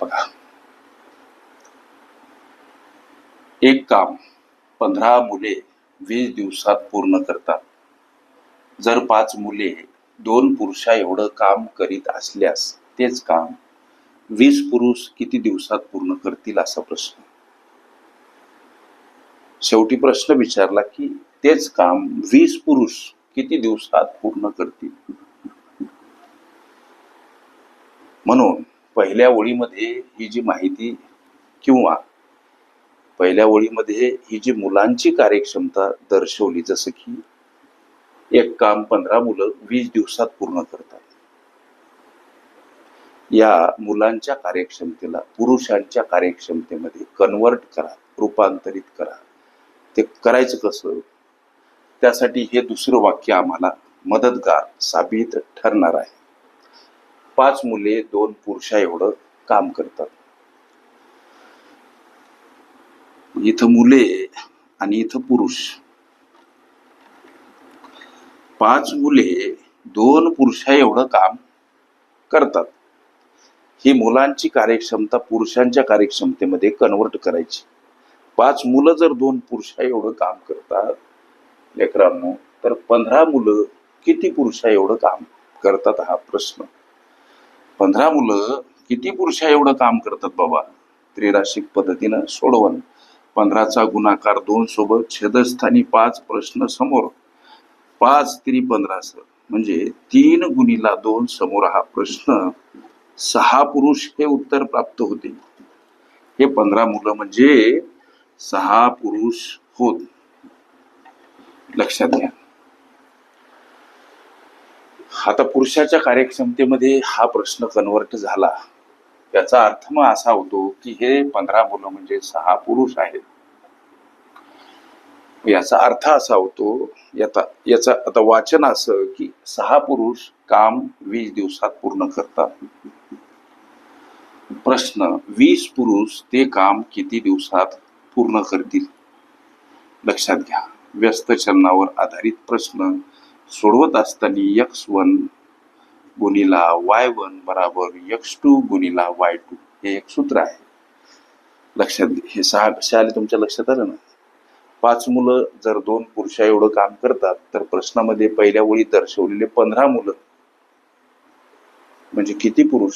बघा. एक काम पंधरा मुले वीस दिवसात पूर्ण करतात. जर पाच मुले दोन पुरुषा एवढं काम करीत असल्यास तेच काम वीस पुरुष किती दिवसात पूर्ण करतील असा प्रश्न. शेवटी प्रश्न विचारला की तेच काम वीस पुरुष किती दिवसात पूर्ण करतील? म्हणून पहिल्या ओळीमध्ये ही जी माहिती किंवा पहिल्या ओळीमध्ये ही जी मुलांची कार्यक्षमता दर्शवली जसं की एक काम पंधरा मुलं वीस दिवसात पूर्ण करतात. या मुलांच्या कार्यक्षमतेला पुरुषांच्या कार्यक्षमतेमध्ये कन्वर्ट करा रूपांतरित करा. ते करायचं कसं? त्यासाठी हे दुसरं वाक्य आम्हाला मदतगार साबित ठरणार आहे. पाच मुले दोन पुरुषा एवढं काम करतात. इथं मुले आणि इथं पुरुष. पाच मुले दोन पुरुषा एवढं काम करतात. ही मुलांची कार्यक्षमता पुरुषांच्या कार्यक्षमतेमध्ये कन्वर्ट करायची. पाच मुलं जर दोन पुरुषा एवढं काम करतात लेकरांनो तर पंधरा मुलं किती पुरुषा एवढं काम करतात हा प्रश्न. पंधरा मुलं किती पुरुषा एवढं काम करतात बाबा? त्रिराशिक पद्धतीनं सोडवण. पंधराचा गुणाकार दोन सोबत छेदस्थानी पाच प्रश्न समोर. पाच त्रि पंधरा सर म्हणजे तीन गुणीला दोन समोर हा प्रश्न. सहा पुरुष हे उत्तर प्राप्त होते. हे पंधरा मुलं म्हणजे सहा पुरुष होत. लक्षात घ्या. आता पुरुषाच्या कार्यक्षमतेमध्ये हा प्रश्न कन्वर्ट झाला. याचा अर्थ मग असा होतो की हे पंधरा मुलं म्हणजे सहा पुरुष आहेत. याचा अर्थ असा होतो याचा याचा आता वाचन असं की सहा पुरुष काम वीस दिवसात पूर्ण करतात. प्रश्न वीस पुरुष ते काम किती दिवसात पूर्ण करतील? लक्षात घ्या. व्यस्त चलनावर आधारित प्रश्न सोडवत असताना यक्स वन गुणीला वाय वन बराबर यक्स टू गुणीला वाय टू हे एक सूत्र आहे. लक्षात हे सहा शाले तुमच्या लक्षात आलं ना? पाच मुलं जर दोन पुरुषा एवढं काम करतात तर प्रश्नामध्ये पहिल्या ओळी दर्शवलेले पंधरा मुलं. म्हणजे किती पुरुष?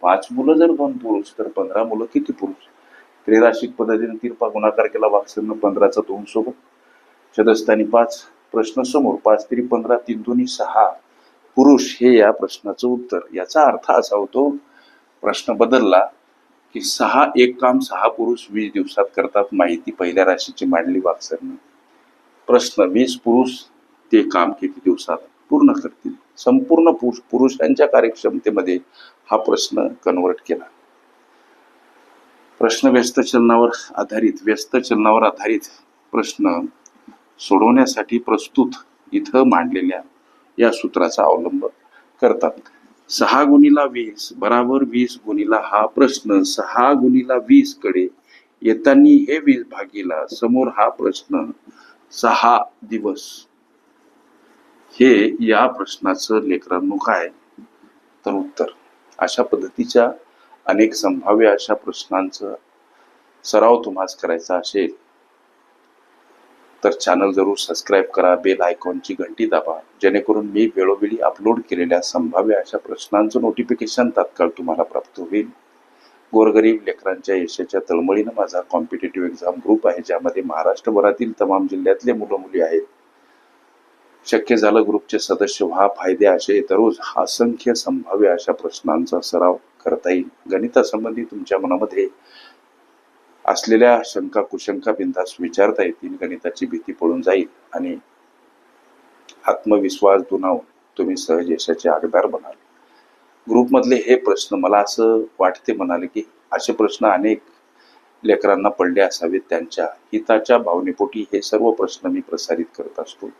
पाच मुलं जर दोन पुरुष तर पंधरा मुलं किती पुरुष? त्रिराशिक पद्धतीने तिरपा गुणाकार केला वाक्सरनं पंधराचा दोन सोबत. शतस्थानी पाच. प्रश्न समोर पाच तरी पंधरा तीन दोन्ही सहा पुरुष हे या प्रश्नाचं उत्तर. याचा अर्थ असा होतो प्रश्न बदलला की सहा एक काम सहा पुरुष वीस दिवसात करतात माहिती पहिल्या राशीची मांडली वाक्सरनं. प्रश्न वीस पुरुष ते काम किती दिवसात पूर्ण करतील? संपूर्ण पुरुष पुरुषांच्या कार्यक्षमतेमध्ये हा प्रश्न कन्वर्ट केला. प्रश्न व्यस्त चलनावर आधारित व्यस्त चलनावर आधारित प्रश्न सोडवण्यासाठी प्रस्तुत इथं मांडलेल्या या सूत्राचा अवलंब करतात. सहा गुणीला वीस बराबर वीस गुणीला हा प्रश्न सहा गुणीला वीसकडे येताना हे वीस भागीला समोर हा प्रश्न सहा दिवस. हे या प्रश्नाचं लेकरांनो काय? तर उत्तर. अशा पद्धतीच्या अनेक संभाव्य अशा प्रश्नांचं सराव तुम्हाला करायचा असेल तर चॅनल जरूर सबस्क्राईब करा बेल आयकॉनची घंटी दाबा. जेणेकरून मी वेळोवेळी अपलोड केलेल्या संभाव्य अशा प्रश्नांचं नोटिफिकेशन तात्काळ तुम्हाला प्राप्त होईल. गोरगरीब लेकरांच्या यशाच्या तळमळीनं माझा कॉम्पिटेटिव्ह एक्झाम ग्रुप आहे ज्यामध्ये महाराष्ट्रभरातील तमाम जिल्ह्यातले मुलं मुली आहेत. शक्य झालं ग्रुपचे सदस्य व्हा फायदे असे दररोज असंख्य संभाव्य अशा प्रश्नांचा सराव करता येईल. गणितासंबंधी तुमच्या मनामध्ये असलेल्या शंका कुशंका बिंदास विचारता येतील गणिताची भीती पडून जाईल आणि आत्मविश्वास दुनावून तुम्ही सहज यशाचे आगदार बनाल. ग्रुपमधले हे प्रश्न मला असं वाटते म्हणाले की असे प्रश्न अनेक लेकरांना पडले असावेत. त्यांच्या हिताच्या भावनेपोटी हे सर्व प्रश्न मी प्रसारित करत असतो.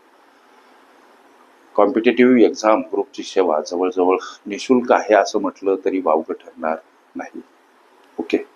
कॉम्पिटेटिव्ह एक्झाम ग्रुपची सेवा जवळजवळ निशुल्क आहे असं म्हटलं तरी वावगं ठरणार नाही. ओके.